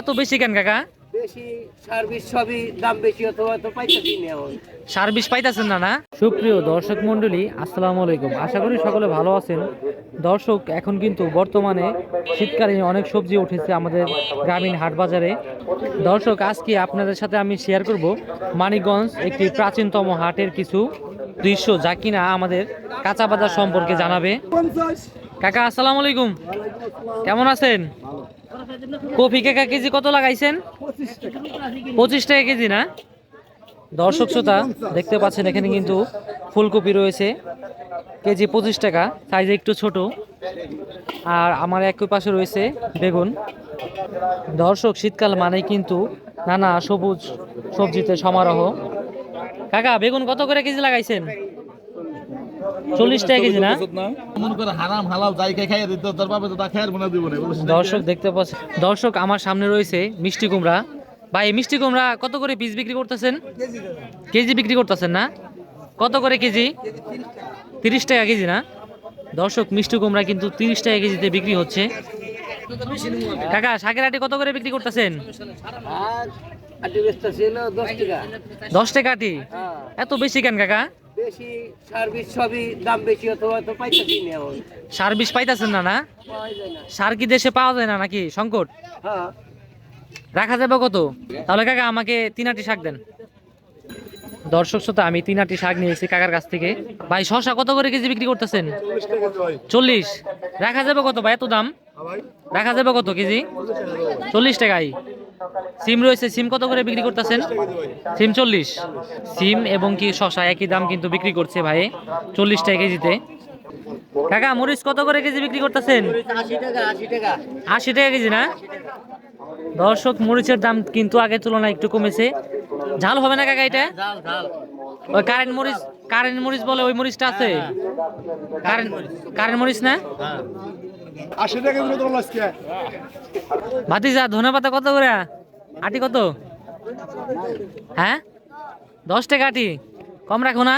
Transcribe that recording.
এত বেশি কেন কাকা? বেশি সার্ভিস পাইতেছেন না না? সুপ্রিয় দর্শক মণ্ডলী আসসালামু আলাইকুম। আশা করি সকলে ভালো আছেন। দর্শক এখন কিন্তু বর্তমানে শীতকালীন অনেক সবজি উঠেছে আমাদের গ্রামীণ হাট বাজারে। দর্শক আজকে আপনাদের সাথে আমি শেয়ার করব মানিকগঞ্জ একটি প্রাচীনতম হাটের কিছু দৃশ্য যা কিনা আমাদের কাঁচা বাজার সম্পর্কে জানাবে। কাকা, আসসালামু আলাইকুম। কেমন আছেন? কফি কাকা, কেজি কত লাগাইছেন? পঁচিশ টাকা কেজি না? দর্শক শ্রোতা, দেখতে পাচ্ছেন, এখানে কিন্তু ফুলকপি রয়েছে। কেজি পঁচিশ টাকা, সাইজে একটু ছোট। আর আমার এক পাশে রয়েছে বেগুন। দর্শক, শীতকাল মানেই কিন্তু নানা সবুজ সবজিতে সমারোহ। কাকা, বেগুন কত করে কেজি লাগাইছেন? চল্লিশ টাকা কেজি না? হারাম হালাল যাই খাই মনে দর্শক দেখতে পাচ্ছেন। দর্শক আমার সামনে রয়েছে মিষ্টি কুমড়া। ভাই মিষ্টি কুমড়া কত করে পিস বিক্রি করতেছেন? কেজি বিক্রি করতেছেন না? কত করে কেজি? তিরিশ টাকা কেজি না? দর্শক মিষ্টি কুমড়া কিন্তু তিরিশ টাকা কেজিতে বিক্রি হচ্ছে। কাকা শাকের আটি কত করে বিক্রি করতেছেন? আর আটি বেচটা ছিল দশ টাকা আটি? হ্যাঁ। এত বেশি কেন কাকা? বেশি সার্ভিস সবই দাম বেশি অথবা তো পাইতেছি না এখন। সার বিষ পাইতেছেন না না? পাওয়া যায় না। সার কি দেশে পাওয়া যায় না নাকি? সংকট? হ্যাঁ। রাখা যাবে কত? তাহলে কাকা আমাকে তিন আটি শাক দেন। দর্শক শ্রোতা আমি তিন আটি শাক নিয়েছি কাকার কাছ থেকে। ভাই শশা কত করে কেজি বিক্রি করতেছেন? চল্লিশ রাখা যাবে কত ভাই? এত দাম? রাখা যাবে কত কেজি? চল্লিশ টাকাই। সিম রয়েছে সিম কত করে বিক্রি করতেছেন? সিম চল্লিশ। সিম এবং কি শশা একই দাম কিন্তু বিক্রি করছে ভাই চল্লিশ টাকা কেজিতে। কাকা মরিচ কত করে কেজি বিক্রি করতেছেন? আশি টাকা কেজি না? দর্শক মরিচের দাম কিন্তু আগের তুলনায় একটু কমেছে। ঝাল হবে না কাকা এটা? ওই কারেন্ট মরিচ কারেন্ট মরিচ বলে ওই মরিচটা আছে? কারেন্ট কারেন্ট মরিচ না? আশি টাকা দিলে আজকে। ভাতিজা, ধনে পাতা কত করে? আটি কত? হ্যাঁ? দশ টাকা আটি। কম রাখো না।